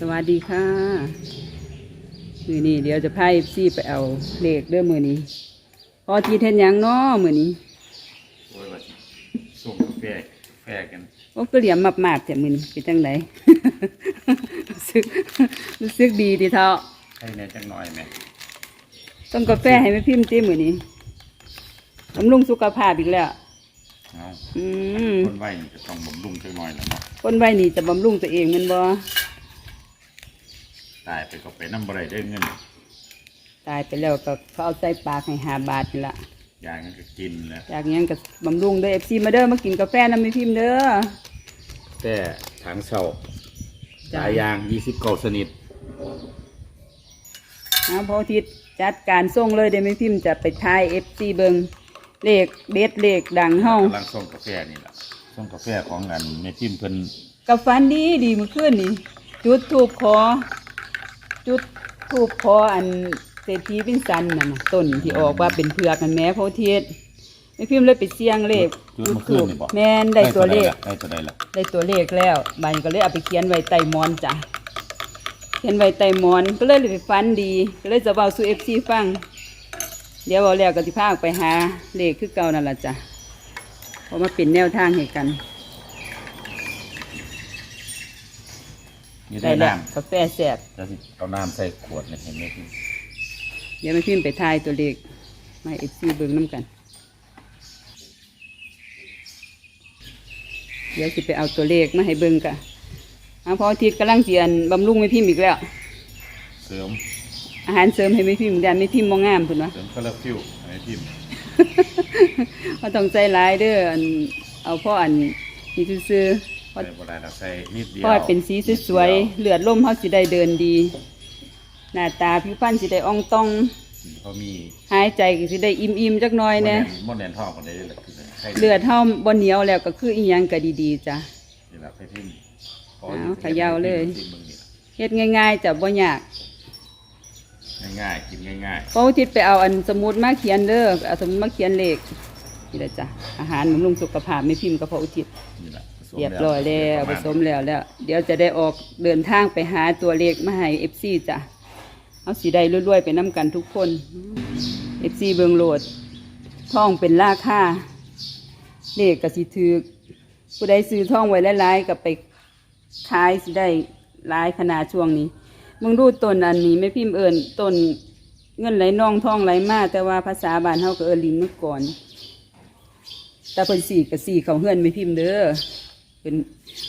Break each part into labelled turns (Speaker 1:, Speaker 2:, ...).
Speaker 1: สวัสดีค่ะมือนี้เดี๋ยวจะพาเอฟซีไปเอาเลขเด้อมือนี้พอทีเทนหยังน้อมือนี้
Speaker 2: โอ้ยว่าสิส่งกาแฟกาแฟกัน
Speaker 1: โอ้ก็เหลี่ยมมากๆแต่มือนี้เป็นจังได รู้สึกรู้สึกดีดีเท่า
Speaker 2: ให้แหน่จังน้อยแหม่
Speaker 1: ต้องกาแฟให้ไม่พิมพ์จิ้มมือนี้บำรุงสุขภาพอีกแล้ว
Speaker 2: เอา
Speaker 1: อืม
Speaker 2: คนไหวนี่ก็ต้องบำรุงจังน้อยแหล้วเนาะ
Speaker 1: คนไว้นี่จะบำรุงตัวเองแมันบ่
Speaker 2: ตายไปก็ไปน้ำบ่ได้ได้เงิน
Speaker 1: ตายไปแล้วก็เขาเอาใส่ปากให้หาบาทนี่ละ
Speaker 2: ยางนั้นก็กินแล้ว
Speaker 1: อยากหยังก็บำรุงเด้อเอฟซีมาเด้อมากินกาแฟน้ำไม่พิมพ์เด้อ
Speaker 2: แต่ทางเช่า
Speaker 1: จ้ะ
Speaker 2: สายยางยี่สิบเก้าสนิท
Speaker 1: เอาพออาทิตย์จัดการส่งเลยเดี๋ยวไม่พิมพ์จะไปทายเอฟซีเบิงเลขเด็ดเลขดังเฮากำ
Speaker 2: ลังส่งกาแฟนี่แหละส่งกาแฟของอันแม่พิมพ์เพิ่น
Speaker 1: กับฟันดีดีเมื่อคืนนี่จุดถูกคอ จุดถูกคออันเศรษฐีวินสันน่ะนะต้นที่ออกว่าเป็นเผือกกันแหม้พออาทิตย์ไม่พิมพ์เลยไปเสี่ยงเลข
Speaker 2: จุดเมื่อคืนนี่บอก
Speaker 1: แม่นได้ตัวเลข
Speaker 2: ได้ตัวใดล่ะ
Speaker 1: ได้ตัวเลขแล้วบานก็เลยเอาไปเขียนไว้ใต้หมอนจ้ะเขียนไว้ใต้หมอนก็เลยไปฟันดี ก็เลยจะเบาสู่เอฟซีฟังเดี๋ยวเอาแล้วก็สิพาออกไปหาเลขคือเก่านั่นแหละจ้ะเพราะมาเป็นแนวทางให้กัน
Speaker 2: นี่ได้
Speaker 1: แล้ว
Speaker 2: น้
Speaker 1: กาแฟแสบำ
Speaker 2: แล้วสิเอาน้ำใส่ขวดเนี่ยเห็นไหมพิมพ์
Speaker 1: เดี๋ยวมาพิมพ์ไปทายตัวเลขมาเอฟซีเบิ่งน้ำกัน เดี๋ยวสิไปเอาตัวเลขมาให้เบิ่งกันเอาพออาทิตย์กำลังเจียนบำรุงไม่พิมพ์อีกแล้ว
Speaker 2: เสริม
Speaker 1: อาหารเสริมให้ไม่พิมพ์ดันไม่พิมพ์มองงามคุณวะ
Speaker 2: เสริมคาราฟิวให้แม่พิมพ์
Speaker 1: เขาต้องใจร้ายเด้ออันเอาพ่ออันนี่ซื่อๆพอ
Speaker 2: ใส่บ่ได้ดอกใส่นิดเดียว
Speaker 1: พ่อเป็นสีสวยๆเลือดล่มเขาสิได้เดินดี หน้าตาผิวพรรณสิได้อ่องต้อง
Speaker 2: เขามี
Speaker 1: หายใจก็สิได้อิ่มๆจักหน่อยแหน่
Speaker 2: มดแดนทองคนได้เลยคือใคร
Speaker 1: เลือดเฮาบ่เหนียวแล้วก็คืออีหยังก็ดีๆจ้ะ
Speaker 2: นี่แหละให้พิมพ์ข
Speaker 1: เอาเขย่าเลย
Speaker 2: พิมพ์มึงนี่
Speaker 1: เฮ็ดง่ายๆจ้ะบ่ยาก
Speaker 2: ง่ายๆกินง่าย
Speaker 1: เพราะอุทิศไปเอาอันสมุดมาเขียนเด้อเอาสมุดมาเขียนเลขนี่แหละจ้ะอาหารบำรุงสุขภาพไม่พิมพ์กับพระอุทิศ
Speaker 2: ๆนี่แหละผสม
Speaker 1: เรียบร้อยแล้วผ
Speaker 2: ประาณ
Speaker 1: สมแล้วแล้ว เดี๋ยวจะได้ออกเดินทางไปหาตัวเลขมาให้เอฟซีจ้ะเอาสีได้รวยๆไปน้ำกันทุกคนเอฟซีเบิงโหลดท่องเป็นราคาเลขกับสีถือผู้ใดซื้อท่องไว้หลายๆกับไปขายสิได้หลายขนาดช่วงนี้มึงดูต้นอันนี้ไม่พิมพ์เอิญต้นเงินไหลน่องท่องไหลมาแต่ว่าภาษาบ้านเฮาก็เอิญลิงเมื่อก่อนแต่เพิ่นสี่กับสี่เขาเฮือนไม่พิมพ์เด้อ เป็น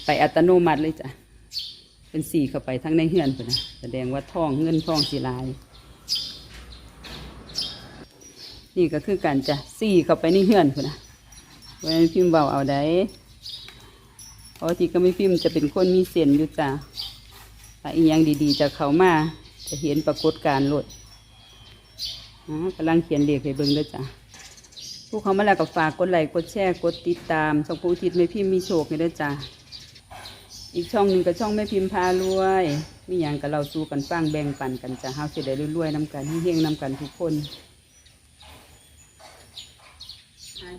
Speaker 1: ไปอัตโนมัติเลยจ้ะเป็นสีเข้าไปทั้งในเฮือนเพิ่นนะแสดงว่าท่องเงินท่องสีลาย นี่ก็คือการจะสีเข้าไปในเฮือนเพิ่นนะไว้พิมพ์เบาเอาได้เพราะที่ก็ไม่พิมพ์จะเป็นคนมีเส้นอยู่จ้ะถ้าอีหยังดีๆจะเข้ามาจะเห็นปรากฏการณ์ลดกำลังเขียนเลขให้เบิ่งเด้อจ้ะ ผู้เขามาแล้วก็ฝากกดไลค์กดแชร์กดติดตามช่องผู้อุทิศแม่พิมพ์มีโชคนี่ด้วยจ้าอีกช่องหนึ่งก็ช่องแม่พิมพ์พารวย มีอย่างกับเราสู้กันฟังแบ่งปันกันจ้าเฮาสิได้รวยๆน้ำกันเฮงๆน้ำกันทุกคน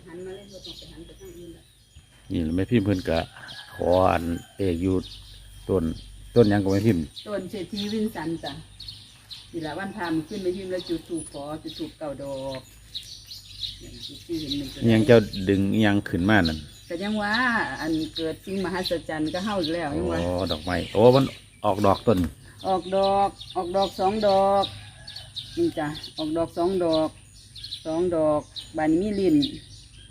Speaker 1: หันมาเลยบ่ต้องไปหันไปทางอื่นละ
Speaker 2: นี่แม่พิมพ์เพิ่นก็ขออันเอกอยู่ต้นต้นหยังก็แม่พิมพ์
Speaker 1: ต้นเศรษฐีวินสันจ้ะนี่ละวันพามขึ้นแม่พิมพ์แล้วจุดถูกขอจุดถูกเก่าดอก อย่างที่เห็นหนึ่ง
Speaker 2: อิหยังเจ้าดึงอิหยังขึ้นมานั่น
Speaker 1: แต่ยังว่า อันเกิดสิ่งมหัศจรรย์ก็เฮาอยู่แล้ว
Speaker 2: โอ้
Speaker 1: ยังว่า
Speaker 2: ดอกไม้โอ้มันออกดอกต้น
Speaker 1: ออกดอกออกดอกสองดอกนี่จ้ะออกดอกสองดอกสองดอกบานนี้มีลิ้น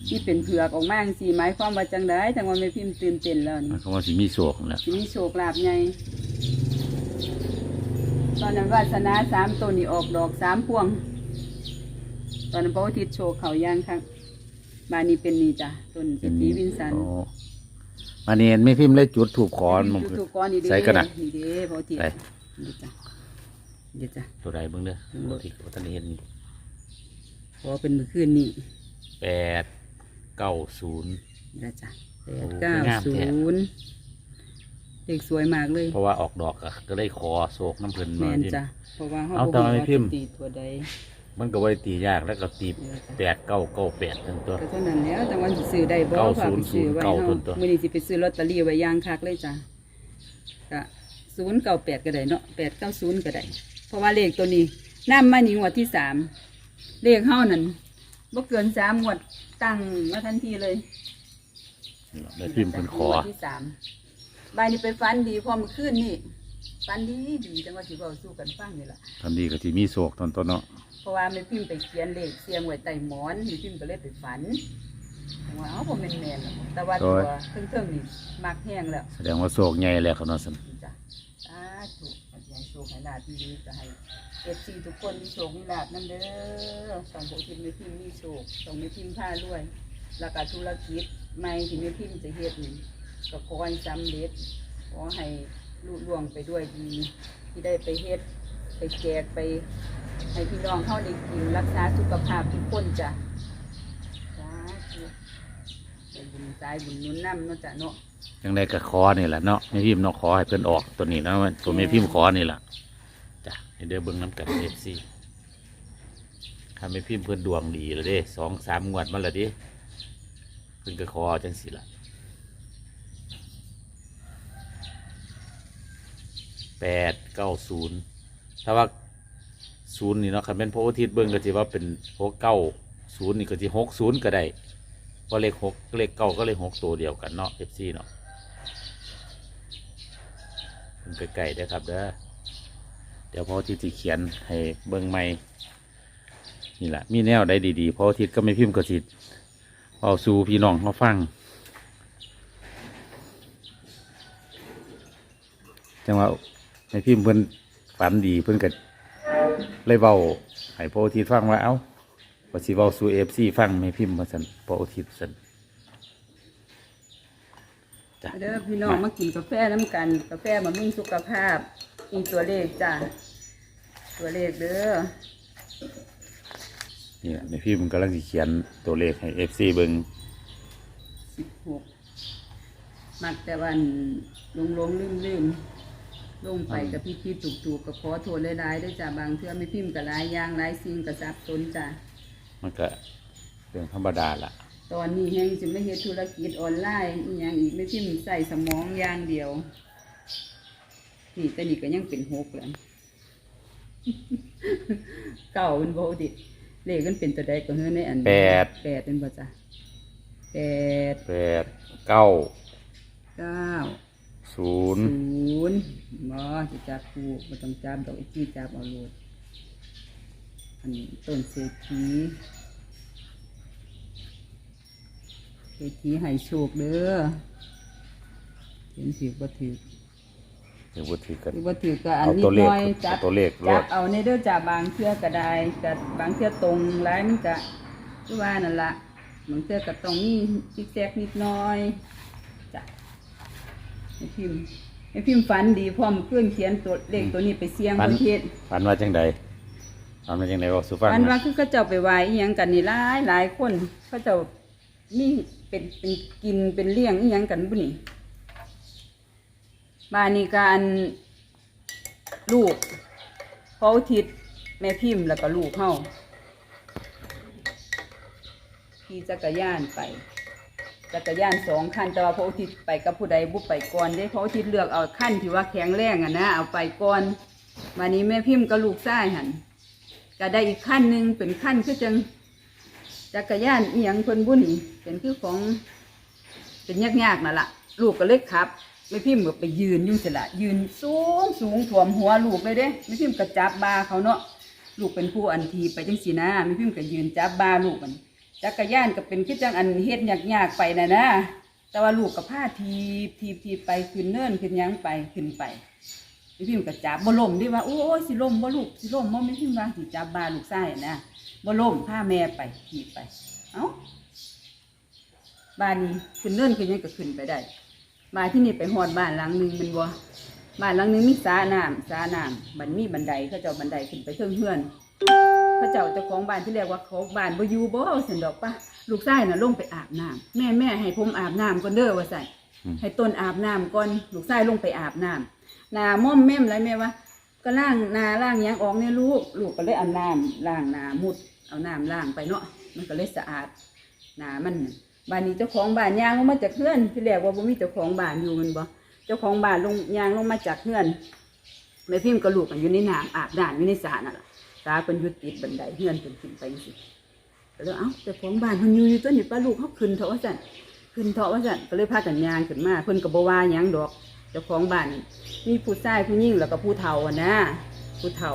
Speaker 1: ที่เป็นเผือกออกมาจังสีหมายความว่าจังไดจังว่าไม่พิมพ์ตื่นเต้นแล้วนี่
Speaker 2: มันเขาว่าสิมีโศกนั่นแหละ
Speaker 1: ทีนี้โชคลาภไงตอนนั้นวาสนาสามต้นนี่ออกดอกสามพวงต อนนั้นพระอาทิตย์โชว์เขาย่างครับบานนี้เป็นนี่จ้ะต้นเศรษฐีวินสัน
Speaker 2: โอ้มาเนียนแม่พิมพ์เลยจุดถูกขอนมัน
Speaker 1: ถูกก้อนนี่เด้
Speaker 2: ใส่กันนะ
Speaker 1: นี่เด้พระอาทิตย์
Speaker 2: ใส่
Speaker 1: นี่จ้ะนี่จ้ะ
Speaker 2: ตัวใดเบิ่งเด้อ
Speaker 1: เบิ่งเด้อ
Speaker 2: ที่วัฒนเห็น
Speaker 1: เพราะว่าเป็นมือคืนนี่
Speaker 2: แปดเก้าศูนย์
Speaker 1: นะจ๊ะแป
Speaker 2: โอ้
Speaker 1: ดเก้า
Speaker 2: งาม
Speaker 1: ศู
Speaker 2: แท้
Speaker 1: นย์เด็กสวยมากเลย
Speaker 2: เพราะว่าออกดอกอะก็เลยขอโศกน้ำเพลิน
Speaker 1: แม
Speaker 2: มานที่
Speaker 1: จ้ะเพราะว่าเขา
Speaker 2: เอา
Speaker 1: บอก
Speaker 2: แต่ว่าไม่
Speaker 1: ว่า
Speaker 2: พิมพ์
Speaker 1: จะตีตัวใด
Speaker 2: มันก็ไว้ตียากแล้วก็ตี
Speaker 1: เออจ้ะ
Speaker 2: แปดเก้าเก้าแปดทั้งตัว
Speaker 1: ก็เท่านั้นแล้วแต่วันสิซื้อได้บ่
Speaker 2: เก้า
Speaker 1: ฝาก
Speaker 2: ศูน
Speaker 1: ไป
Speaker 2: ย์
Speaker 1: ซื้อไว้
Speaker 2: เก้า
Speaker 1: เฮา
Speaker 2: ต้นตัว
Speaker 1: มื้อนี้สิไปซื้อลอตเตอรี่ไว้ย่างคักเลยจ้ะก็ศูนย์เก้าแปดก็ได้เนาะแปดเก้าศูนย์ก็ได้ เพราะว่าเลขตัวนี้น้ำมาหนีงวดที่สามเลขเฮานั่นบ่เกินสามงวดตั้งมาทันทีเลย
Speaker 2: นี่ล่ะแม่พิมพ์เพิ่นขอ
Speaker 1: งวดที่สามบายนี้ไปฟันดีพอมาขึ้นนี่ฟันดีดีจังว่าสิเว้าสู้กันฟังนี่ล่ะ
Speaker 2: ทำดีก็สิมีโศกตอนต้นเนาะ
Speaker 1: เพราะว่าแม่พิมพ์ไปเขียนเลขเสียงไว้ใต้หมอนแม่พิมพ์ก็เลยไปฝันว่าเอ้าบ่แม่นแม่นหรอกแต่ว่าตัวเทิงๆนี่มักแห้งแล้ว
Speaker 2: แสดงว่าโศกใหญ่แล้วครับเนาะสัน
Speaker 1: จ้ะสาธุขอให้โชคให้ลาภที่นี้จะให้เอฟซีทุกคนมีโชคมีลาภนั่นเด้อสองโบทิมไม่พิมพ์มีโชคสองไม่พิมพ์ผ้ารวย แล้วก็ธุรกิจใหม่ที่ไม่พิมพ์จะเฮ็ดนี่ก็ขอให้สำเร็จขอให้ลุล่วงไปด้วยดี ที่ได้ไปเฮ็ดไปแจกไป ให้พี่น้องเข้าได้กินรักษาสุขภาพทุกคนจ้ะสาธุให้บุญสายบุญหนุนนำเนาะจ้ะเนาะ
Speaker 2: จังไดก็ขอนี่แหละเนาะแม่พิมพ์เนาะขอให้เพิ่อนออกตัวนี้เนาะตัวแม่พิมพ์ขอนี่แหละจ้ะให้เดี๋ยวเบิ่งน้ำกัน FC ถ้าแม่พิมพ์เพิ่อนดวงดีแล้วเด้สองสามงวดมาแล้วดิเพิ่อนก็ขอจังสิละแปดเก้าศูนย์ถ้าว่า ศูนย์นี่เนาะคันเป็นพระอุทิศเบิ่งก็สิว่าเป็นหกเก้าศูนย์นี่ก็สิหกศูนย์ก็ได้เพราะเลขหกเลขเก้าก็เลขหกตัวเดียวกันเนาะ FC เนาะเพิ่นไกลๆเด้ครับเด้อเดี๋ยวพระอุทิศเขียนให้เบิ่งใหม่นี่แหละมีแนวได้ดีๆเพราะอาทิตย์ก็ไม่พิมพ์กระสิทธิ์เอาสู่พี่น้องมาฟังจังว่าไม่พิมพ์เพิ่นฝันดีเพิ่นก็ เลยเบาให้พระอาทิตย์ฟังว่าเอ้าว่าสิเบาสู่เอฟซีฟังไม่พิมพ์มาสันพระอาทิตย์สันจ้ะ
Speaker 1: เด้อพี่น้องมากินกาแฟน้ำกันกาแฟบำรุงสุขภาพมีตัวเลขจ้ะตัวเลขเด้อ
Speaker 2: นี่แหละไม่พิมพ์กำลังสิเขียนตัวเลขให้เอฟซีเบิง
Speaker 1: สิบหกมักแต่วันลงลงลืมลืม ลงไปกับพี่พี่ถูกถูกๆก็ขอโทษหลายๆด้วยจ้ะบางเทื่อไม่พิมพ์กับหลายอย่างหลายสิ่งกับซับซ้อนจ้ะ
Speaker 2: มันก็เรื่องธรรมดาละ
Speaker 1: ตอนนี้แฮงจะไม่เฮ็ดธุรกิจออนไลน์อีหยังอีกไม่พิมพ์ใส่สมองอย่างเดียวนี่แต่นี่ก็ยังเป็นหกแล้วเก่าเป็นโบดิเลขมันเป็นตัวใดก็เฮือในอัน
Speaker 2: แปด
Speaker 1: แปดเป็นบ่จ้ะแปด
Speaker 2: แปดเก้า
Speaker 1: เก้า
Speaker 2: ศูนย์
Speaker 1: ศูนย์บ่จะจับคูบ่ต้องจับดอกไอ้ที่จับเอาโลดอันนี้ต้นเศรษฐีเศรษฐีให้โชคเด้อเห็นถือบ่ถือ
Speaker 2: เดี๋ยวพูดถึงกัน
Speaker 1: ถือบ่ถือก็อัน
Speaker 2: เอา
Speaker 1: นิ
Speaker 2: ตั
Speaker 1: ด
Speaker 2: วเล
Speaker 1: ห
Speaker 2: ข
Speaker 1: น่อยจับ
Speaker 2: เอาตัวเลขร
Speaker 1: จั
Speaker 2: ว
Speaker 1: บ
Speaker 2: ด
Speaker 1: เอาในเด้อจ้าบางเทื่อก็ได้กับบางเทื่อตรงหลายมันก็คือว่านั่นละบางเทื่อก็ต้องมีซิกแซกนิดหน้อยจ้ะ ให้พิมพ์ให้พิมพ์ฝันดีพร้อมเครื่องเขียนตัวเลขตัวนี้ไปเสี่ยงประเทศ
Speaker 2: ฝันว่าจังใดฝันว่าจังใดบอกสุฟัง
Speaker 1: ฝันว่า
Speaker 2: นะ
Speaker 1: คือเขาเจ้าไปไหวอีหยังกันนี่หลายหลายคนเขาเจ้ามีเป็นเป็นกินเป็นเลี้ยงอีหยังกันบุนี่บ้านนี้การลูกพออุทิศแม่พิมพ์แล้วก็ลูกเข้าขี่จักรยานไป จักรยานสองคันแต่ว่าพระอุทิศไปกับผู้ใดบุไปก่อนได้พระอุทิศเลือกเอาขั้นที่ว่าแข็งแรงอะนะเอาไปก่อนวันนี้แม่พิมพ์กับลูกชายหันก็ได้อีกขั้นหนึ่งเป็นขั้นคือจังจักรยานเอียงเพิ่นบุญนี่เป็นคือของเป็นยากๆนั่นละลูกก็เล็กครับแม่พิมพ์ก็ไปยืนยุ่งเสิละยืนสูงสูงถ่วมหัวลูกเลยเด้แม่พิมพ์ก็จับบาเขาเนาะลูกเป็นผู้อันทีไปจังสีนะแม่พิมพ์ก็ยืนจับบาลูกมัน จักรยานก็เป็นคือจังอันเฮ็ดยากๆไปนะนะ แต่ว่าลูกกับผ้าทีบทีบทีบไปขึ้นเนินขึ้นหยังไปขึ้นไปพี่พิมพ์ก็จับบ่ล่มด้วยว่าโอ้ยสิล่มบ่ลูกสิล่มบ่ไม่พิมพ์ว่าสิจับบาลูกไส้นะบ่ล่มผ้าแม่ไปทีบไป เอ้าบ้านนี้ขึ้นเนินขึ้นหยังก็ขึ้นไปได้มาที่นี่ไปหอดบ้านหลังหนึ่งมันบ่บ้านหลังหนึงมีสระน้ำสระน้ำมันมีบันไดเขาเจ้าบันไดขึ้นไปเทิงเฮือน พระเจ้าเจ้าของบ้านที่เรียกว่าเขาบ้านบ่อยู่บ่เอาสันดอกปะลูกชายน่ะลงไปอาบน้ำแม่แม่ให้ผมอาบน้ำก่อนเด้อว่าใส่นให้ต้นอาบน้ำก่อนลูกชายลงไปอาบน้ำหนาม่อมแม่มอะไรแม่วะก็ล้างหนาล้างหยังออกเนี่ยลูกลูกก็เลยเอาน้ำล้างหนามุดเอาน้ำล้างไปเนาะมันก็เลยสะอาดหนามันน่ะบ้านนี้เจ้าของบ้านย่างลงมาจากเพื่อนที่เรียกว่าบ่มีเจ้าของบ้านอยู่แมันบ่เจ้าของบ้านลงยางลงมาจากเฮือน แม่พิมพ์กระลูกกันอยู่ในน้ำอาบน้ำอยู่ในสระนั่นแหละ ตาเป็นยุติดบันไดเฮือนเป็นขึ้นไปสิก็เลยเอ้าเจ้าของบ้านมันอยู่อยู่ตัวนี้ป้าลูกเขาขึ้นเถอะว่าสั่นขึ้นเถอะว่าสั่นก็เลยพากันยางขึ้นมาเพิ่นก็บ่ว่าหยังดอกเจ้าของบ้านมีผู้ชายผู้หญิงแล้วก็ผู้เฒ่าอะนะผู้เฒ่า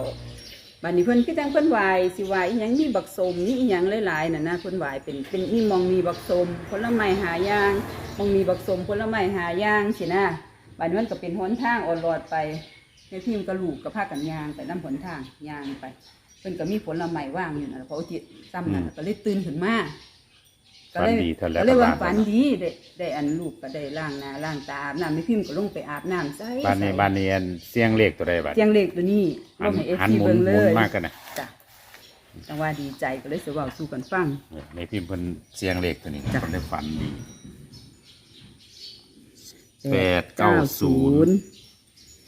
Speaker 1: บ้านนี้เพิ่นคือจังเพิ่นไหวายสิไหวายอิหยังมีบักสมมีอิหยังหลายๆน่ะนะเพิ่นไหวายเป็นเป็นมีมองมีบักสมผลไม้หายางมองมีบักสมผลไม้หายางสินะบ้านนี้มันก็เป็นหนทางอ่อนรอดไปแม่พิมพ์กระลูกก็พากันยางไปนํหนทางยางไป เพิ่นก็มีผลไม้ว่างอยู่น่ะเพราะอุทิศซ้ำนั่นน่ะก็เลยตื่นขึ้นมาก็เลย
Speaker 2: ฝันดีเท่าแล้ว
Speaker 1: ก็เลยว่า
Speaker 2: ก็ว่า
Speaker 1: ฝันดีได้ได้อันลูกก็ได้ล้างหน้าล้างตาอาบน้ำแม่พิมพ์ก็ลงไปอาบน้ำใส่
Speaker 2: บ้านนี้
Speaker 1: ใส่
Speaker 2: บ้านนี้อันเสียงเลขตัวใดบัด
Speaker 1: เจียงเล็กตัวนี้
Speaker 2: หั
Speaker 1: ล
Speaker 2: น
Speaker 1: งให้เอฟ
Speaker 2: หัน
Speaker 1: ซี
Speaker 2: หมุน
Speaker 1: เบิ่ง
Speaker 2: ห
Speaker 1: เล
Speaker 2: มุน
Speaker 1: ย
Speaker 2: มากกันนะ
Speaker 1: จ้ะจังว่าดีใจก็เลยสิเว้าสู่กันฟัง
Speaker 2: เนี่ยในพิมพ์เพิ่นเสียงเลขตัวนี้
Speaker 1: จ้ะ
Speaker 2: เพิ่นได้ฝันดี แปดเก้าศูนย์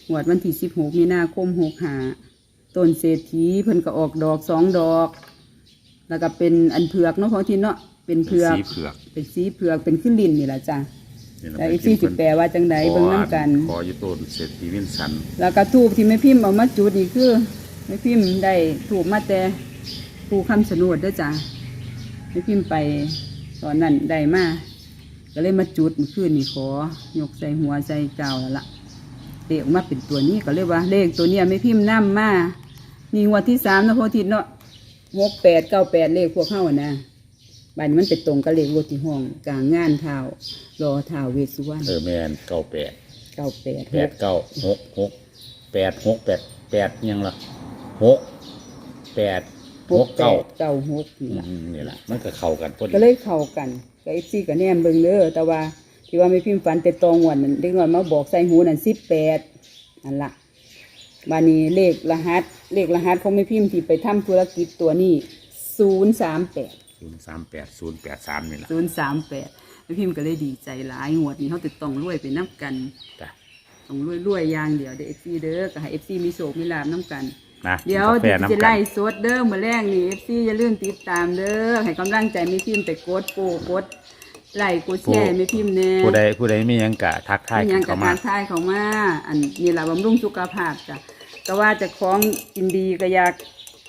Speaker 1: หวดวันที่สิบหกมีนาคมหกหา ต้นเศรษฐีเพิ่นก็ออกดอกสองดอก แล้วก็เป็นอันเผือกเนาะของทีเนาะเป็นเผือก
Speaker 2: สีเผือก
Speaker 1: เป็นสีเผือกเป็นขึ้นลินนี่แหละจ้ะ
Speaker 2: นี่นะ
Speaker 1: แล้ว
Speaker 2: ไป
Speaker 1: เอฟ
Speaker 2: กิ
Speaker 1: ซี
Speaker 2: น
Speaker 1: สิ
Speaker 2: เพิ่น
Speaker 1: แปลว่าจังใดเบิ่งน้ำกัน
Speaker 2: ขออยู่ต้นเศรษฐีวินสัน
Speaker 1: แล้วก็ทูบที่แม่พิมพ์เอามาจุดนี่คือแม่พิมพ์ได้ถูกมาแต่ภูคำสนุดด้วยจ้ะแม่พิมพ์ไปตอนนั้นได้มาก็เลยมาจุดเมื่อคืนนี่ขอยกใส่หัวใส่เจ้าแล้วล่ะเลขออกมาเป็นตัวนี้ก็เลยว่าเลขตัวเนี้ยแม่พิมพ์นํมา นี่งวดที่สามนะโพอทิศเนาะหกแปดเก้าแปดเลขพวกเข้าอะนะบัดนมันไปตรงกับเลขรถที่ห้องกลางงานเท้ารอเท้าเวสสุวรรณ
Speaker 2: เออแม่นเก้าแปด
Speaker 1: เก้าแปด
Speaker 2: แปดเก้าหกหกแปดหกแปดแปดยังล่ะหกแปดหกเก้า
Speaker 1: เก้าหกนี่
Speaker 2: อื
Speaker 1: ล่ะ
Speaker 2: มนี่แหละมันก็เข้ากันพอดี
Speaker 1: ก็เลยเข้ากันกับเอฟซีกับแนมเบิ่งเด้อแต่ว่าที่ว่าไม่พิมพ์ฝันแต่ตองวันนั้นเด็กน้อยมาบอกใส่หูนั่นสิบแปดอันละ บานี้เลขรหัส เลขรหัสของไม่พิมพ์ที่ไปทำธุรกิจตัวนี้ศูนย์สามแปด
Speaker 2: ศูนย์สามแปดศูนย์แปดสามนี่แหละ
Speaker 1: ศูนย์สามแปดไม่พิมพ์ก็เลยดีใจหลายงวดนี้เขาติดต้องรวยไปน้ำกัน
Speaker 2: จ้ะ
Speaker 1: ต้องรวยรวยๆอย่างเดียวเด้อเอฟซีเด้อก็ให้เอฟซีมีโศกมีลาบน้ำกัน
Speaker 2: นะ
Speaker 1: เดี๋ยว
Speaker 2: กินกาแฟ
Speaker 1: จะ
Speaker 2: น้ำกั
Speaker 1: ไล่
Speaker 2: น
Speaker 1: สดเด้อมาแรกนี่เอฟซีอย่าลืมติดตามเด้อให้กำลังใจไม่พิมพ์ไปกดโปกด ไล่กดแชร์ไม่พิมพ์แน่
Speaker 2: ผู้ใดผู้ใดมีหยังกะทักทาย
Speaker 1: มีห
Speaker 2: กั
Speaker 1: ยั
Speaker 2: น
Speaker 1: งกั
Speaker 2: เข้า
Speaker 1: บ
Speaker 2: มา
Speaker 1: ทางทายเขามาอันนี่แหละบำรุงสุขภาพจ้ะก็ว่าจะคล้องกินดีก็อยาก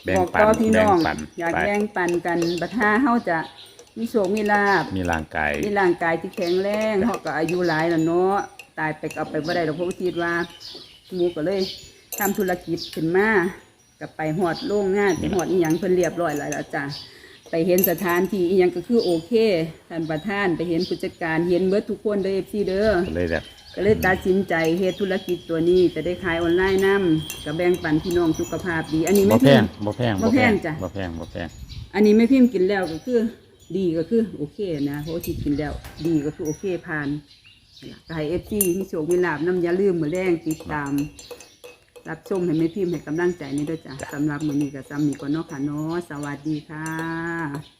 Speaker 2: แบ่ง
Speaker 1: บอก
Speaker 2: ปัน
Speaker 1: ต่อพี่
Speaker 2: แบ่
Speaker 1: น้
Speaker 2: ง
Speaker 1: อง
Speaker 2: ปัน
Speaker 1: อยาก
Speaker 2: ไป
Speaker 1: แบ่งปันกันบัดห้าเฮาจะมีโชคมีลาบ
Speaker 2: มีร่างกาย
Speaker 1: มีร่างกายที่แข็งแรงเฮาก็อายุหลายแล้วเนาะ ตายไปก็เอาไปบ่ได้ดอกเพราะว่าคิดว่าหมูก็เลยทำธุรกิจขึ้นมากับไปหอดโรงงานไปหอดอีหยังเพิ่นเรียบร้อยแล้วล่ะจ้ะ ไปเห็นสถานที่อีหยังก็คือโอเคท่านประธานไปเห็นผู้จัดการเห็นเบิดทุกคนเด้อ FC เด้อ
Speaker 2: ก็เลยแบบ
Speaker 1: ก็เลยตัดสินใจเฮ็ดธุรกิจตัวนี้จะได้ขายออนไลน์นํกับแบ่งปันพี่น้องสุขภาพดี อันนี้
Speaker 2: บ่
Speaker 1: ไม่
Speaker 2: แพ
Speaker 1: พิ
Speaker 2: ง
Speaker 1: มพ์
Speaker 2: บ่แพง
Speaker 1: บ่แพงจ้ะ
Speaker 2: บ่แพงบ่แพง
Speaker 1: อันนี้ไม่พิมพ์กินแล้วก็คือ ดีก็คือโอเคนะเพราะว่าที่กินแล้วดีก็คือโอเคผ่านนั่นล่ะก็ให้เอฟซีมีโชคมีลาบน้ำอยาลืมมือแรงติดตาม รับชมให้ไม่พิมพ์ให้กำลังใจนี่ด้วยจ้ะสำหรับมือนี้กับซ้ำนี้ก็เนาะค่ะเนาะสวัสดีค่ะ